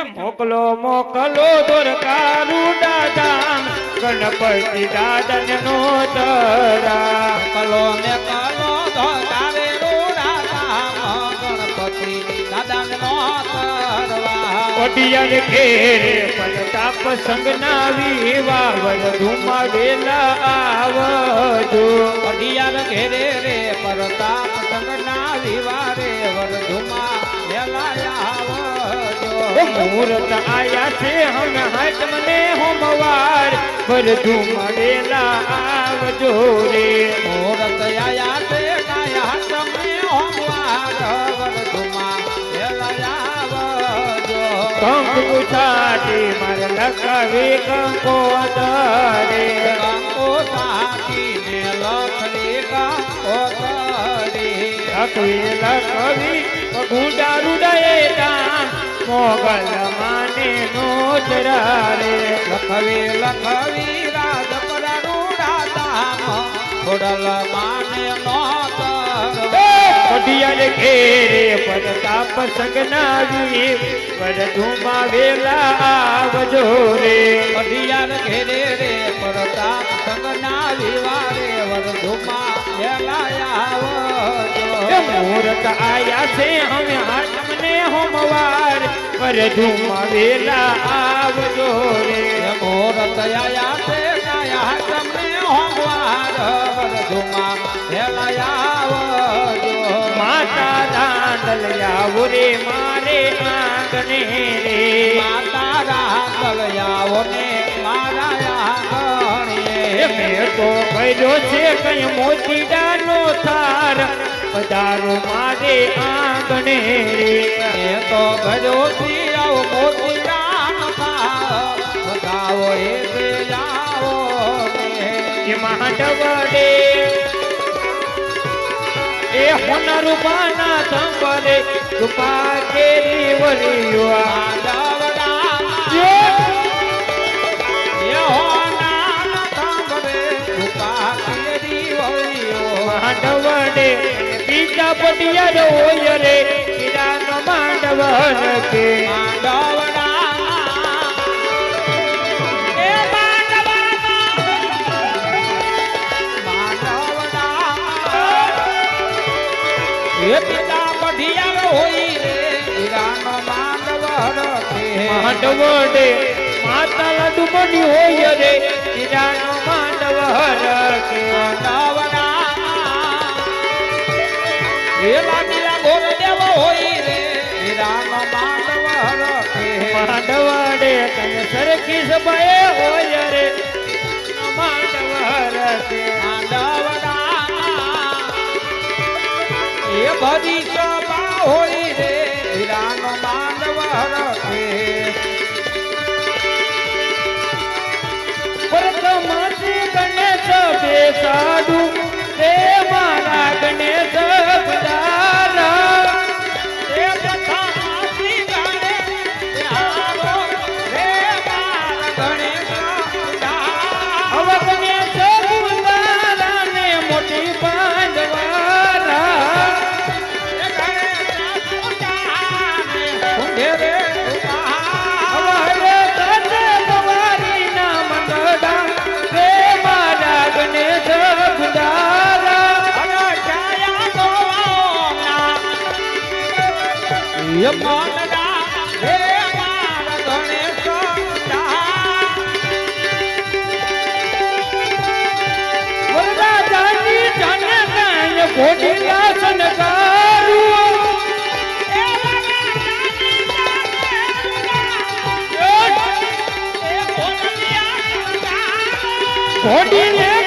મોકલો મોકલો દોરકારું દાદા ગણપતિ દાદન નો તરા મોકલો ને કલો રૂડા ધામ ગણપતિ દાદા નો તરવા કોટિયર ઘેરે પ્રતાપ સંગના વિવાવર ધુમા વેલા આવજો. અઢિયાર ઘેરે રે પરતાપ સંગના વિવારે ઓ આવજો મુહૂર્ત આયા છે હમ હાટ મને હોમવાર. વરધુ મળેલા આવજો રે. મુહૂર્ત આયા છે કાયા હોમવાર. વરધુમા વેલાયા આવજો. કંકુ મારે લખવી કંકો તારે કંકો સાટીને લખવી કંકો તારે લખવી લખવી ગુડા રૂડે દામ મોગલ માને નો રે લખવી લખવી રાજપરા રૂડા ધામ ખોડલ માને નોતર કઢિયાર ઘેરે પ્રતાપ સંગનાવી ધૂમા વેલા આવજો રે. અઢિયાર ઘેરે રે પ્રતાપ સંગના વિવારે વર. ધૂમા વેલા આવજો. મુહૂર્ત આયા છે હવે હાથમને હોમવાર વરધુમા વેલા આવજો રે. મોરત આયા તે કાયા તમને હોમવાર વરધુમા વેલા આવજો. માતા દાંડલ આવો રે મારે આંગણે રે. માતા રાતલયાઓ ને મારા આંગણે મેં તો કર્યો છે કઈ મોતીડાનો થાર પધારો મારે આંગણે રે. એ તો ભજો આવો, મોતી રામ એ તે જાઓ ને કે માંડવડે. એ હોનર બાના સંબરે કૃપા કેરી માંડવડા એ માંડવડે બીજા પટિયાર હોય રે કિરાનો માંડવર કે. માંડવડા એ માંડવડા એ પિતા હોય રે માંડવ માંડવડે માતા લાડુ બની હોય રે કિરાનો માંડવર કે. માંડવડા એ લાગીલા ગોર દેવ હોય રે. હીરાનો માંડવ હરખે માંડવડે કઈ સરખી સભાએ હોય રે. માંડવર કે માંડવડા એ બધી સભા હોય રે. માંડવ હરખે પ્રથમથી ગણેશ રે ઘોડીને